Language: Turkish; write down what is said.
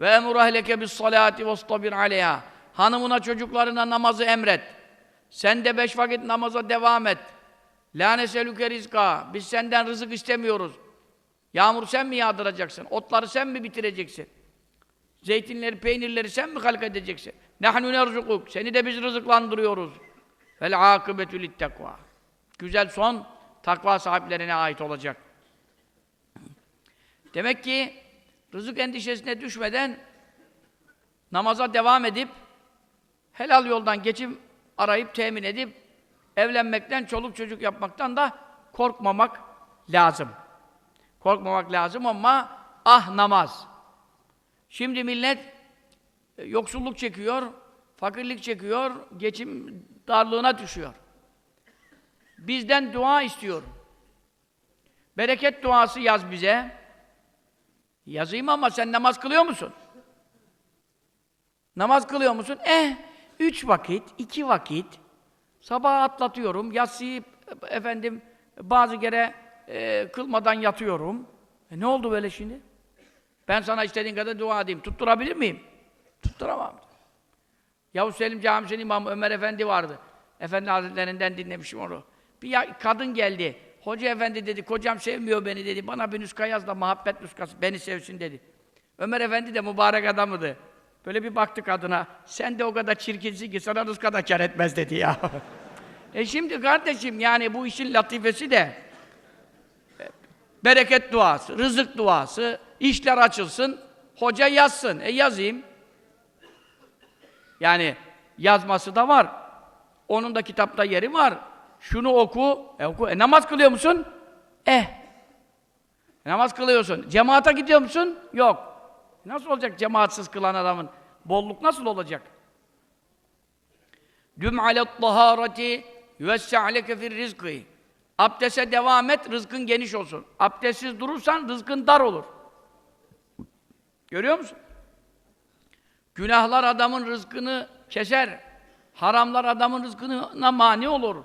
Ve emur ehleke bis salati vestabir aleyha. Hanımına çocuklarına namazı emret. Sen de beş vakit namaza devam et. La neselüke rizka. Biz senden rızık istemiyoruz. Yağmur sen mi yağdıracaksın? Otları sen mi bitireceksin? Zeytinleri, peynirleri sen mi halk edeceksin? Nahnu nerzukuk. Seni de biz rızıklandırıyoruz. Vel akıbetü littekva. Güzel son takva sahiplerine ait olacak. Demek ki rızık endişesine düşmeden namaza devam edip helal yoldan geçim arayıp temin edip evlenmekten, çoluk çocuk yapmaktan da korkmamak lazım. Korkmamak lazım ama ah namaz. Şimdi millet e, yoksulluk çekiyor, fakirlik çekiyor, geçim darlığına düşüyor. Bizden dua istiyor. Bereket duası yaz bize. Yazayım ama sen namaz kılıyor musun? Namaz kılıyor musun? Eh, üç vakit, iki vakit. Sabah atlatıyorum, yatsıyı efendim bazı kere e, kılmadan yatıyorum. E ne oldu böyle şimdi? Ben sana istediğin kadar dua edeyim. Tutturabilir miyim? Tutturamam. Yavuz Selim Camisi'nin imamı Ömer Efendi vardı. Efendi Hazretlerinden dinlemişim onu. Bir kadın geldi. Hoca efendi dedi, kocam sevmiyor beni dedi. Bana bir nuska yaz da muhabbet nuskası, beni sevsin dedi. Ömer Efendi de mübarek adamıdı. Böyle bir baktı kadına, sen de o kadar çirkinsin ki sana nuska da kar etmez dedi ya. e şimdi kardeşim yani bu işin latifesi de e, bereket duası, rızık duası, işler açılsın, hoca yazsın. E yazayım. Yani yazması da var. Onun da kitapta yeri var. Şunu oku, e oku. E namaz kılıyor musun? Eh. E, namaz kılıyorsun. Cemaate gidiyor musun? Yok. Nasıl olacak cemaatsiz kılan adamın? Bolluk nasıl olacak? Düm alet tahareti yüvessa'leke fir rizkı. Abdeste devam et, rızkın geniş olsun. Abdestsiz durursan rızkın dar olur. Görüyor musun? Günahlar adamın rızkını keser. Haramlar adamın rızkına mani olur.